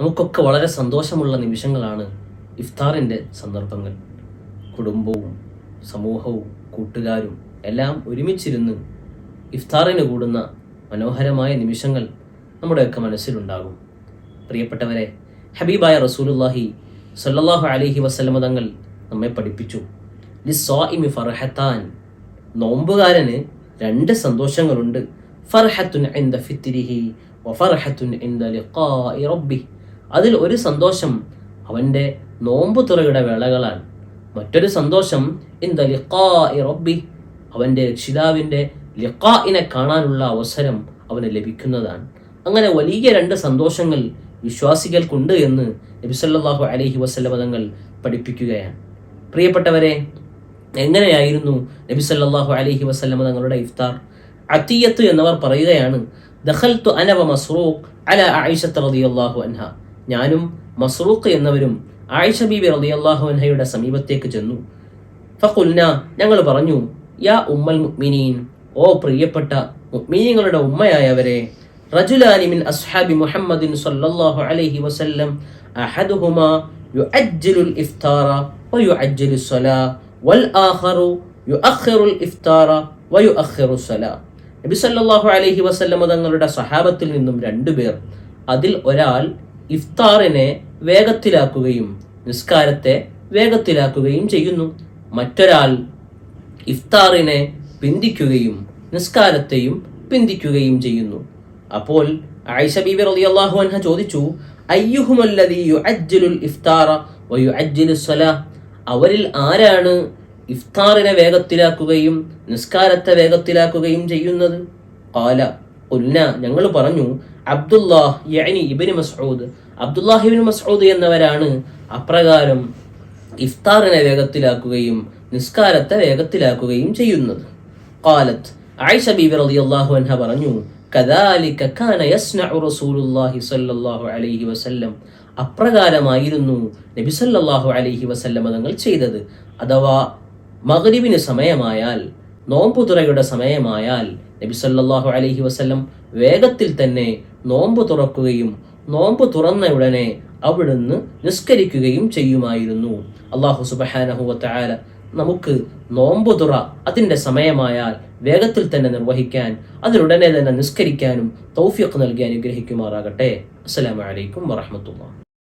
നമുക്കൊക്കെ വളരെ സന്തോഷമുള്ള നിമിഷങ്ങളാണ് ഇഫ്താറിന്റെ സന്ദർഭങ്ങൾ. കുടുംബവും സമൂഹവും കൂട്ടുകാരും എല്ലാം ഒരുമിച്ചിരുന്ന് ഇഫ്താറിന് കൂടുന്ന മനോഹരമായ നിമിഷങ്ങൾ നമ്മുടെയൊക്കെ മനസ്സിലുണ്ടാകും. പ്രിയപ്പെട്ടവരെ ഹബീബായ റസൂലുല്ലാഹി സല്ലാഹു അലഹി വസല്ലമ തങ്ങൾ നമ്മെ പഠിപ്പിച്ചു. ലിസ്വാഇമി ഫർഹത്താൻ. നോമ്പുകാരന് രണ്ട് സന്തോഷങ്ങളുണ്ട്. ഫർഹത്തുൻ ഫിത്രിഹി വഫർഹത്തുൻ ഇൻദ ലിഖാഇ റബ്ബി അതിൽ ഒരു സന്തോഷം അവന്റെ നോമ്പ് തുറയുടെ വേളകളാണ് മറ്റൊരു സന്തോഷം ഇന്ത റബ്ബി അവന്റെ രക്ഷിതാവിന്റെ ലിഖാഇനെ കാണാനുള്ള അവസരം അവന് ലഭിക്കുന്നതാണ്. അങ്ങനെ വലിയ രണ്ട് സന്തോഷങ്ങൾ വിശ്വാസികൾക്കുണ്ട് എന്ന് നബിസല്ലാഹു അലഹി വസല്ലമ തങ്ങൾ പഠിപ്പിക്കുകയാണ്. പ്രിയപ്പെട്ടവരെ എങ്ങനെയായിരുന്നു നബിസല്ലാഹു അലഹി വസല്ലമ തങ്ങളുടെ ഇഫ്താർ? അത്തിയത്ത് എന്നവർ പറയുകയാണ് ദഖൽതു അനവ മസ്റൂഖ് അല ആയിഷത്ത് റളിയല്ലാഹു അൻഹ. ഞാനും മസ്റൂഖ് എന്നവരും ആയിഷ ബീബി റളിയല്ലാഹു അൻഹയുടെ സമീപത്തേക്ക് ചെന്നു. ഫഖുൽന ഞങ്ങൾ പറഞ്ഞു യാ ഉമ്മൽ മുഅ്മിനീൻ ഓ പ്രിയപ്പെട്ട മുഅ്മിനീങ്ങളുടെ ഉമ്മയായവരെ റജുലാനി മിൻ അസ്ഹാബി മുഹമ്മദിൻ സല്ലല്ലാഹു അലൈഹി വസല്ലം അഹദുഹുമാ യുഅജ്ജിലുൽ ഇഫ്താറ വയുഅജ്ജിലു സ്വലാ വൽ ആഖറു യുഅഖിറുൽ ഇഫ്താറ വയുഅഖിറു സ്വലാ നബി സല്ലല്ലാഹു അലൈഹി വസല്ലം തങ്ങളുടെ സഹാബത്തിൽ നിന്നും രണ്ടുപേർ അതിൽ ഒരാൾ ഇഫ്താറിനെ വേഗത്തിലാക്കുകയും നിസ്കാരത്തെ വേഗത്തിലാക്കുകയും ചെയ്യുന്നു. മറ്റൊരാൾ ഇഫ്താറിനെ പിന്തിക്കുകയും നിസ്കാരത്തെയും പിന്തിക്കുകയും ചെയ്യുന്നു. അപ്പോൾ ആയിഷ ബീബി റളിയല്ലാഹു അൻഹ ചോദിച്ചു ഇഫ്താറ അവരിൽ ആരാണ് ഇഫ്താറിനെ വേഗത്തിലാക്കുകയും നിസ്കാരത്തെ വേഗത്തിലാക്കുകയും ചെയ്യുന്നത്? കാല ഉന്ന ഞങ്ങൾ പറഞ്ഞു അബ്ദുല്ലാഹ് യഅനി ഇബ്നു മസ്ഊദ്. അബ്ദുല്ലാഹിബിൻ മസ്ഊദ് എന്നവരാണ് അപ്രകാരം ഇഫ്താറിനെ വേഗത്തിലാക്കുകയും നിസ്കാരത്തെ വേഗത്തിലാക്കുകയും ചെയ്യുന്നത്. കാലത്ത് ആയിഷ ബീബി റളിയല്ലാഹു അൻഹ പറഞ്ഞു കദാലിക കാന യസ്നഉ റസൂലുള്ളാഹി സ്വല്ലല്ലാഹു അലൈഹി വസല്ലം. അപ്രകാരമായിരുന്നു നബി സല്ലല്ലാഹു അലൈഹി വസല്ലം തങ്ങൾ ചെയ്തത്. അഥവാ മഗ്രിബിന് സമയമായാൽ നോമ്പുതുറയുടെ സമയമായാൽ നബി സല്ലല്ലാഹു അലൈഹി വസല്ലം വേഗത്തിൽ തന്നെ നോമ്പ് തുറക്കുകയും നോമ്പ് തുറന്ന ഉടനെ അവിടുന്ന് നിസ്കരിക്കുകയും ചെയ്യുമായിരുന്നു. അള്ളാഹു സുബഹാനഹു വതആല നമുക്ക് നോമ്പ് തുറ അതിന്റെ സമയമായാൽ വേഗത്തിൽ തന്നെ നിർവഹിക്കാൻ അതിനുടനെ തന്നെ നിസ്കരിക്കാനും തൗഫീഖ് നൽകി അനുഗ്രഹിക്കുമാറാകട്ടെ. അസ്സലാമു അലൈക്കും വറഹ്മത്തുള്ളാഹി.